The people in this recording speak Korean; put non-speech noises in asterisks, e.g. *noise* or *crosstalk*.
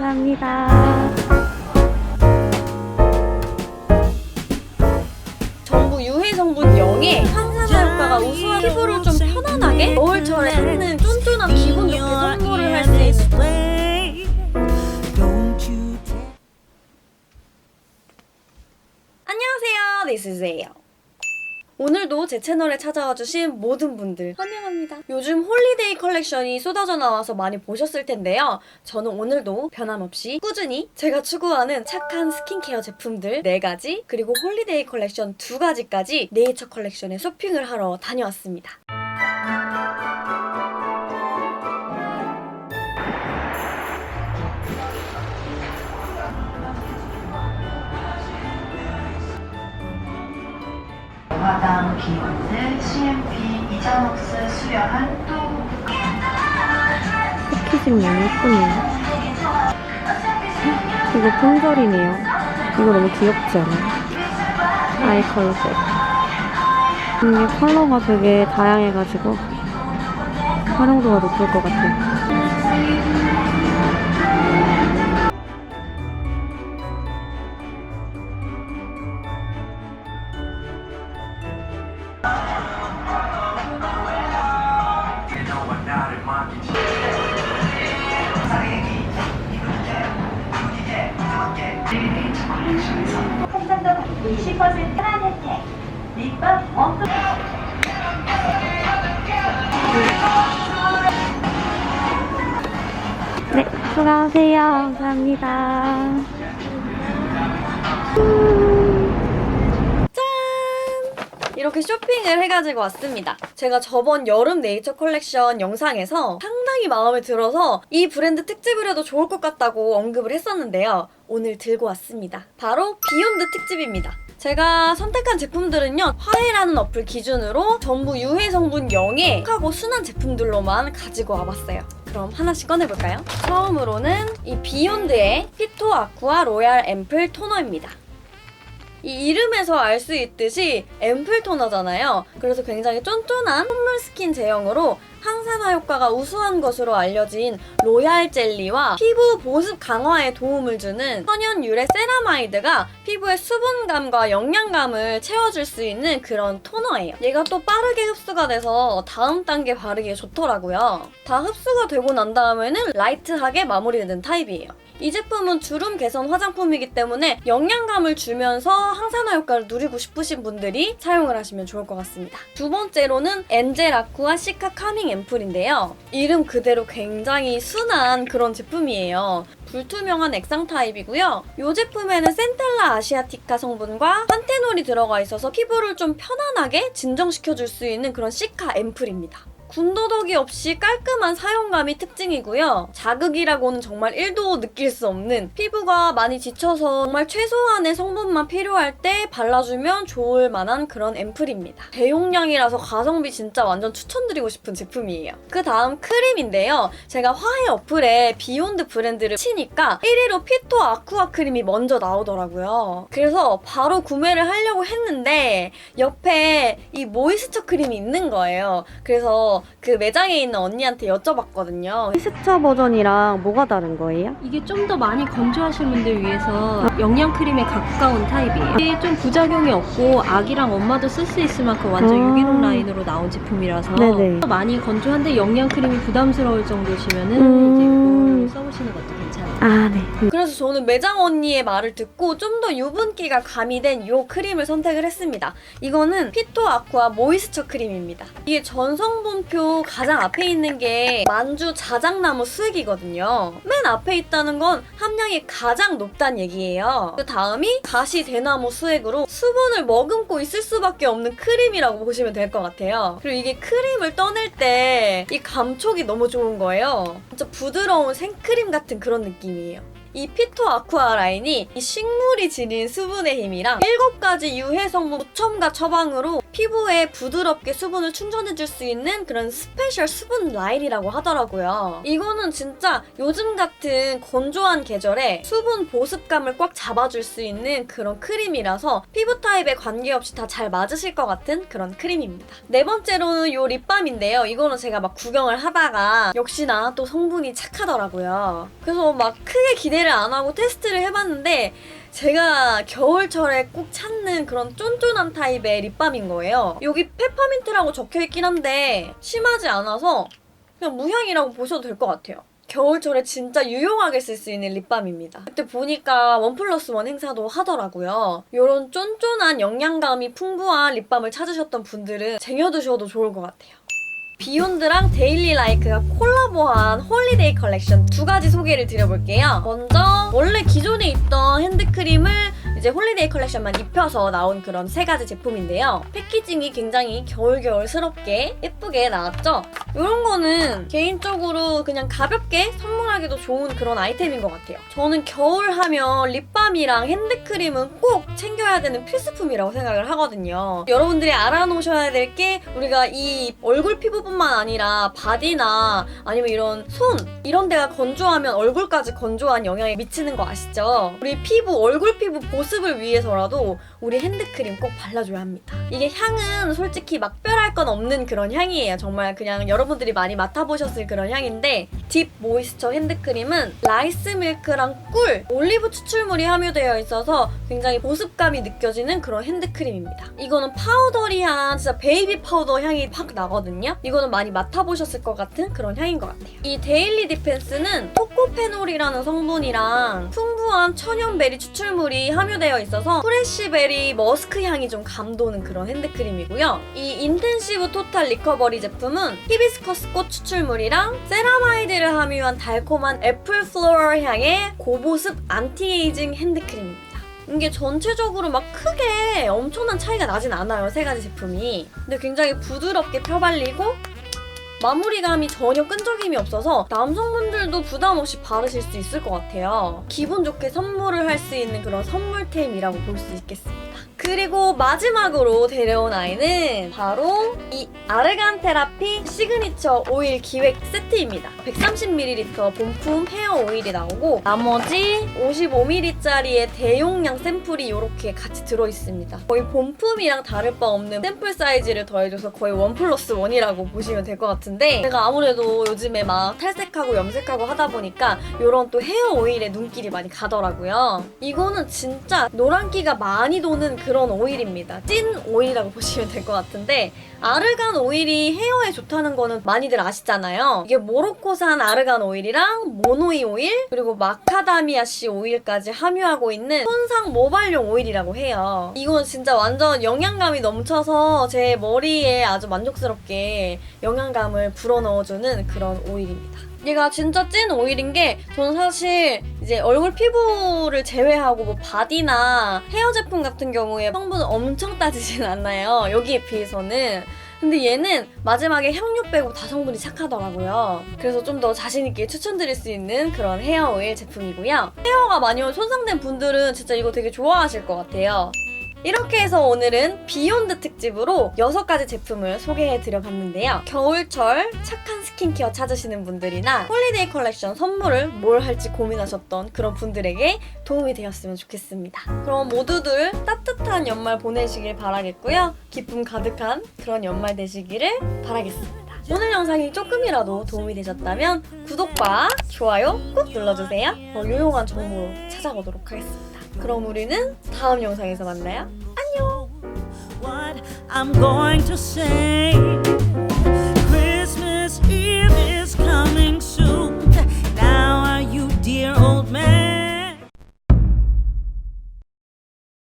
감사합니다. 전부 유해 성분 0에 항산화 효과가 우수한 피부를 좀 편안하게 겨울철에 쓰는 쫀쫀한 기분 좋게 선물을 할 수 있는 안녕하세요. This is a 오늘도 제 채널에 찾아와 주신 모든 분들 환영합니다. 요즘 홀리데이 컬렉션이 쏟아져 나와서 많이 보셨을 텐데요. 저는 오늘도 변함없이 꾸준히 제가 추구하는 착한 스킨케어 제품들 4가지 그리고 홀리데이 컬렉션 2가지까지 네이처 컬렉션에 쇼핑을 하러 다녀왔습니다. 화당 비욘드 CMP 이자녹스 수여한 또 패키징 너무 예쁘네요. 이거 품절이네요. 이거 너무 귀엽지 않아요? 아이 컬러색. 이게 컬러가 되게 다양해가지고 활용도가 높을 것 같아요. 한산더 20% 할인 혜택 립밤 원급 네, 수고하세요. 감사합니다. 짠! 이렇게 쇼핑을 해가지고 왔습니다. 제가 저번 여름 네이처 컬렉션 영상에서 상당히 마음에 들어서 이 브랜드 특집을 해도 좋을 것 같다고 언급을 했었는데요. 오늘 들고 왔습니다. 바로 비욘드 특집입니다. 제가 선택한 제품들은요 화해라는 어플 기준으로 전부 유해 성분 0에 하고 순한 제품들로만 가지고 와봤어요. 그럼 하나씩 꺼내볼까요? 처음으로는 이 비욘드의 피토 아쿠아 로얄 앰플 토너입니다. 이 이름에서 알 수 있듯이 앰플 토너잖아요. 그래서 굉장히 쫀쫀한 콧물 스킨 제형으로 항산화 효과가 우수한 것으로 알려진 로얄 젤리와 피부 보습 강화에 도움을 주는 천연 유래 세라마이드가 피부의 수분감과 영양감을 채워줄 수 있는 그런 토너예요. 얘가 또 빠르게 흡수가 돼서 다음 단계 바르기에 좋더라고요. 다 흡수가 되고 난 다음에는 라이트하게 마무리되는 타입이에요. 이 제품은 주름 개선 화장품이기 때문에 영양감을 주면서 항산화 효과를 누리고 싶으신 분들이 사용을 하시면 좋을 것 같습니다. 두 번째로는 엔젤 아쿠아 시카 카밍 앰플인데요. 이름 그대로 굉장히 순한 그런 제품이에요. 불투명한 액상 타입이고요. 이 제품에는 센텔라 아시아티카 성분과 판테놀이 들어가 있어서 피부를 좀 편안하게 진정시켜줄 수 있는 그런 시카 앰플입니다. 군더더기 없이 깔끔한 사용감이 특징이고요. 자극이라고는 정말 1도 느낄 수 없는 피부가 많이 지쳐서 정말 최소한의 성분만 필요할 때 발라주면 좋을 만한 그런 앰플입니다. 대용량이라서 가성비 진짜 완전 추천드리고 싶은 제품이에요. 그 다음 크림인데요. 제가 화해 어플에 비욘드 브랜드를 치니까 1위로 피토 아쿠아 크림이 먼저 나오더라고요. 그래서 바로 구매를 하려고 했는데 옆에 이 모이스처 크림이 있는 거예요. 그래서 그 매장에 있는 언니한테 여쭤봤거든요. 모이스처 버전이랑 뭐가 다른 거예요? 이게 좀 더 많이 건조하신 분들 위해서 영양 크림에 가까운 타입이에요. 이게 좀 부작용이 없고 아기랑 엄마도 쓸 수 있을 만큼 완전 아. 유기농 라인으로 나온 제품이라서 네네. 많이 건조한데 영양 크림이 부담스러울 정도시면은 음. 이제 그걸 써보 시는 것도 괜찮아요. 아, 네. 그래서 저는 매장 언니의 말을 듣고 좀 더 유분기가 가미된 이 크림을 선택을 했습니다. 이거는 피토 아쿠아 모이스처 크림입니다. 이게 전성분표 가장 앞에 있는 게 만주 자작나무 수액이거든요. 맨 앞에 있다는 건 함량이 가장 높다는 얘기예요. 그 다음이 가시 대나무 수액으로 수분을 머금고 있을 수밖에 없는 크림이라고 보시면 될 것 같아요. 그리고 이게 크림을 떠낼 때 이 감촉이 너무 좋은 거예요. 진짜 부드러운 생크림 같은 그런 느낌이에요. 이 피토 아쿠아 라인이 이 식물이 지닌 수분의 힘이랑 7가지 유해 성분 첨가 처방으로 피부에 부드럽게 수분을 충전해줄 수 있는 그런 스페셜 수분 라인이라고 하더라고요. 이거는 진짜 요즘 같은 건조한 계절에 수분 보습감을 꽉 잡아줄 수 있는 그런 크림이라서 피부 타입에 관계없이 다 잘 맞으실 것 같은 그런 크림입니다. 네 번째로는 요 립밤인데요. 이거는 제가 막 구경을 하다가 역시나 또 성분이 착하더라고요. 그래서 막 크게 기대를 안 하고 테스트를 해봤는데 제가 겨울철에 꼭 찾는 그런 쫀쫀한 타입의 립밤인 거예요. 여기 페퍼민트라고 적혀 있긴 한데 심하지 않아서 그냥 무향이라고 보셔도 될 것 같아요. 겨울철에 진짜 유용하게 쓸 수 있는 립밤입니다. 그때 보니까 원 플러스 원 행사도 하더라고요. 이런 쫀쫀한 영양감이 풍부한 립밤을 찾으셨던 분들은 쟁여두셔도 좋을 것 같아요. 비욘드랑 데일리 라이크가 콜라보한 홀리데이 컬렉션 두 가지 소개를 드려볼게요. 먼저 원래 기존에 있던 핸드크림을 이제 홀리데이 컬렉션만 입혀서 나온 그런 세 가지 제품인데요. 패키징이 굉장히 겨울겨울스럽게 예쁘게 나왔죠? 이런 거는 개인적으로 그냥 가볍게 선물하기도 좋은 그런 아이템인 것 같아요. 저는 겨울 하면 립밤이랑 핸드크림은 꼭 챙겨야 되는 필수품이라고 생각을 하거든요. 여러분들이 알아놓으셔야 될 게 우리가 이 얼굴 피부뿐만 아니라 바디나 아니면 이런 손 이런 데가 건조하면 얼굴까지 건조한 영향이 미치는 거 아시죠? 우리 피부 얼굴 피부 보습 을 위해서라도 우리 핸드크림 꼭 발라줘야 합니다. 이게 향은 솔직히 막별할 건 없는 그런 향이에요. 정말 그냥 여러분들이 많이 맡아보셨을 그런 향인데 딥 모이스처 핸드크림은 라이스 밀크랑 꿀, 올리브 추출물이 함유되어 있어서 굉장히 보습감이 느껴지는 그런 핸드크림입니다. 이거는 파우더리한 진짜 베이비 파우더 향이 확 나거든요. 이거는 많이 맡아보셨을 것 같은 그런 향인 것 같아요. 이 데일리 디펜스는 토코페놀이라는 성분이랑 풍부한 천연베리 추출물이 함유되어 있어서 프레쉬베리 머스크 향이 좀 감도는 그런 핸드크림이고요. 이 인텐시브 토탈 리커버리 제품은 히비스커스 꽃 추출물이랑 세라마이드를 함유한 달콤한 애플 플로럴 향의 고보습 안티에이징 핸드크림입니다. 이게 전체적으로 막 크게 엄청난 차이가 나진 않아요, 세 가지 제품이. 근데 굉장히 부드럽게 펴발리고 마무리감이 전혀 끈적임이 없어서 남성분들도 부담 없이 바르실 수 있을 것 같아요. 기분 좋게 선물을 할 수 있는 그런 선물템이라고 볼 수 있겠습니다. 그리고 마지막으로 데려온 아이는 바로 이 아르간 테라피 시그니처 오일 기획 세트입니다. 130ml 본품 헤어 오일이 나오고 나머지 55ml짜리의 대용량 샘플이 이렇게 같이 들어있습니다. 거의 본품이랑 다를 바 없는 샘플 사이즈를 더해줘서 거의 원 플러스 원이라고 보시면 될 것 같은데 제가 아무래도 요즘에 막 탈색하고 염색하고 하다 보니까 이런 또 헤어 오일에 눈길이 많이 가더라고요. 이거는 진짜 노란기가 많이 도는 그런 오일입니다. 찐 오일이라고 *laughs* 보시면 될 것 같은데 아르간 오일이 헤어에 좋다는 거는 많이들 아시잖아요. 이게 모로코산 아르간 오일이랑 모노이 오일 그리고 마카다미아 씨 오일까지 함유하고 있는 손상 모발용 오일이라고 해요. 이건 진짜 완전 영양감이 넘쳐서 제 머리에 아주 만족스럽게 영양감을 불어넣어주는 그런 오일입니다. 얘가 진짜 찐 오일인 게 저는 사실 이제 얼굴 피부를 제외하고 뭐 바디나 헤어 제품 같은 경우에 성분을 엄청 따지진 않나요? 여기에 비해서는. 근데 얘는 마지막에 향료 빼고 다 성분이 착하더라고요. 그래서 좀 더 자신있게 추천드릴 수 있는 그런 헤어 오일 제품이고요. 헤어가 많이 손상된 분들은 진짜 이거 되게 좋아하실 것 같아요. 이렇게 해서 오늘은 비욘드 특집으로 6가지 제품을 소개해드려 봤는데요. 겨울철 착한 스킨케어 찾으시는 분들이나 홀리데이 컬렉션 선물을 뭘 할지 고민하셨던 그런 분들에게 도움이 되었으면 좋겠습니다. 그럼 모두들 따뜻한 연말 보내시길 바라겠고요. 기쁨 가득한 그런 연말 되시기를 바라겠습니다. 오늘 영상이 조금이라도 도움이 되셨다면 구독과 좋아요 꼭 눌러주세요. 더 유용한 정보 찾아보도록 하겠습니다. 그럼 우리는 다음 영상에서 만나요. what I'm going to say. Christmas Eve is